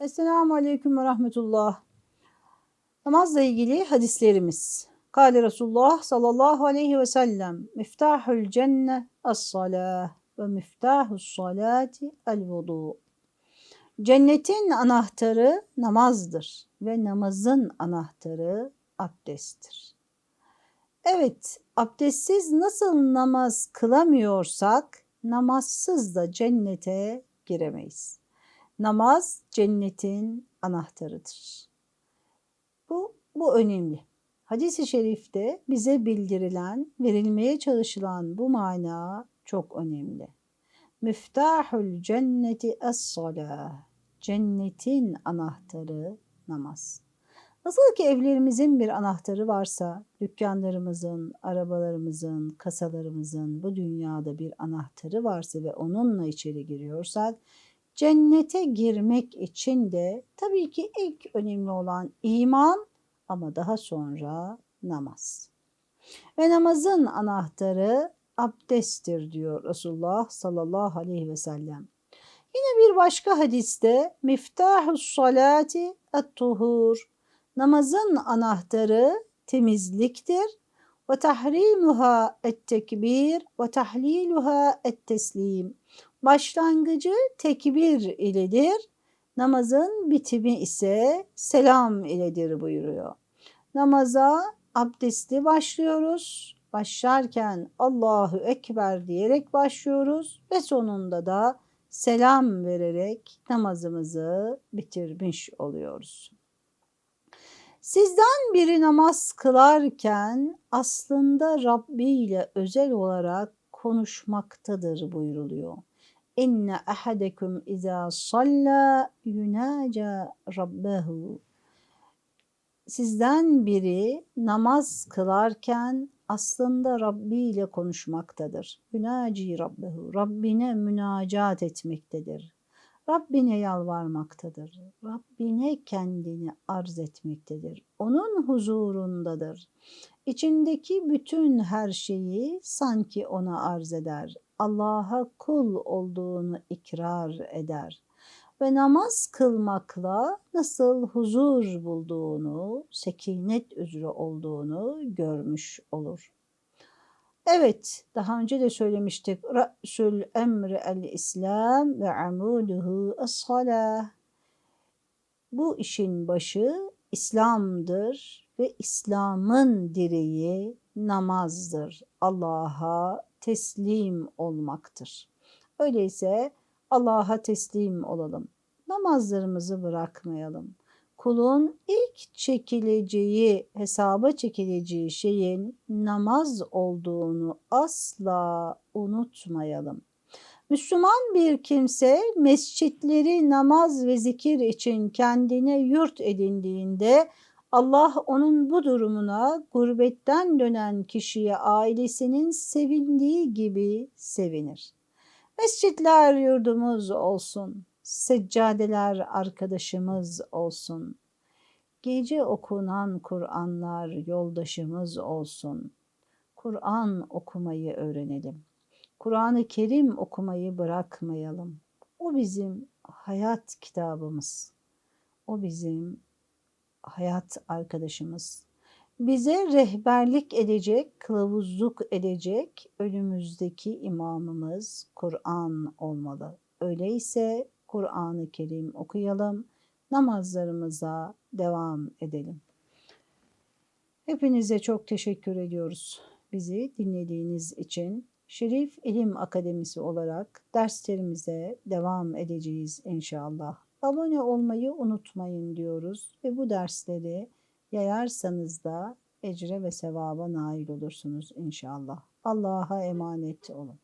Esselamu Aleyküm ve Rahmetullah. Namazla ilgili hadislerimiz. Kale Resulullah sallallahu aleyhi ve sellem Miftahul cenne as-salah ve miftahus salati el-vudu. Cennetin anahtarı namazdır ve namazın anahtarı abdesttir. Evet, abdestsiz nasıl namaz kılamıyorsak namazsız da cennete giremeyiz. Namaz cennetin anahtarıdır. Bu, bu önemli. Hadis-i şerifte bize bildirilen, verilmeye çalışılan bu mana çok önemli. Müftahül cenneti es-salah. Cennetin anahtarı namaz. Nasıl ki evlerimizin bir anahtarı varsa, dükkanlarımızın, arabalarımızın, kasalarımızın bu dünyada bir anahtarı varsa ve onunla içeri giriyorsak, Cennete girmek için de tabii ki ilk önemli olan iman ama daha sonra namaz. Ve namazın anahtarı abdesttir diyor Resulullah sallallahu aleyhi ve sellem. Yine bir başka hadiste miftahus salati et-tuhur. Namazın anahtarı temizliktir ve tahrimuha et-tekbir ve tahliluha et-teslim. Başlangıcı tekbir iledir. Namazın bitimi ise selam iledir buyuruyor. Namaza abdestli başlıyoruz. Başlarken Allahu Ekber diyerek başlıyoruz ve sonunda da selam vererek namazımızı bitirmiş oluyoruz. Sizden biri namaz kılarken aslında Rabbi ile özel olarak konuşmaktadır buyuruluyor. İnne ahadekum izâ salla yunaca rabbehu. Sizden biri namaz kılarken aslında Rabbi ile konuşmaktadır. Yunaci rabbehu. Rabbine münacat etmektedir. Rabbine yalvarmaktadır. Rabbine kendini arz etmektedir. Onun huzurundadır. İçindeki bütün her şeyi sanki ona arz eder. Allah'a kul olduğunu ikrar eder ve namaz kılmakla nasıl huzur bulduğunu, sekinet üzere olduğunu görmüş olur. Evet, daha önce de söylemiştik. Ra'sul emri el-İslam ve amuduhu es-salah. Bu işin başı İslam'dır ve İslam'ın direği namazdır. Allah'a teslim olmaktır. Öyleyse Allah'a teslim olalım. Namazlarımızı bırakmayalım. Kulun ilk çekileceği, hesaba çekileceği şeyin namaz olduğunu asla unutmayalım. Müslüman bir kimse mescitleri namaz ve zikir için kendine yurt edindiğinde Allah onun bu durumuna gurbetten dönen kişiye ailesinin sevindiği gibi sevinir. Mescitler yurdumuz olsun, seccadeler arkadaşımız olsun. Gece okunan Kur'anlar yoldaşımız olsun. Kur'an okumayı öğrenelim. Kur'an-ı Kerim okumayı bırakmayalım. O bizim hayat kitabımız. O bizim hayat arkadaşımız. Bize rehberlik edecek, kılavuzluk edecek önümüzdeki imamımız Kur'an olmalı. Öyleyse Kur'an-ı Kerim okuyalım, namazlarımıza devam edelim. Hepinize çok teşekkür ediyoruz. Bizi dinlediğiniz için Şerif İlim Akademisi olarak derslerimize devam edeceğiz inşallah abone olmayı unutmayın diyoruz ve bu dersleri yayarsanız da ecre ve sevaba nail olursunuz inşallah. Allah'a emanet olun.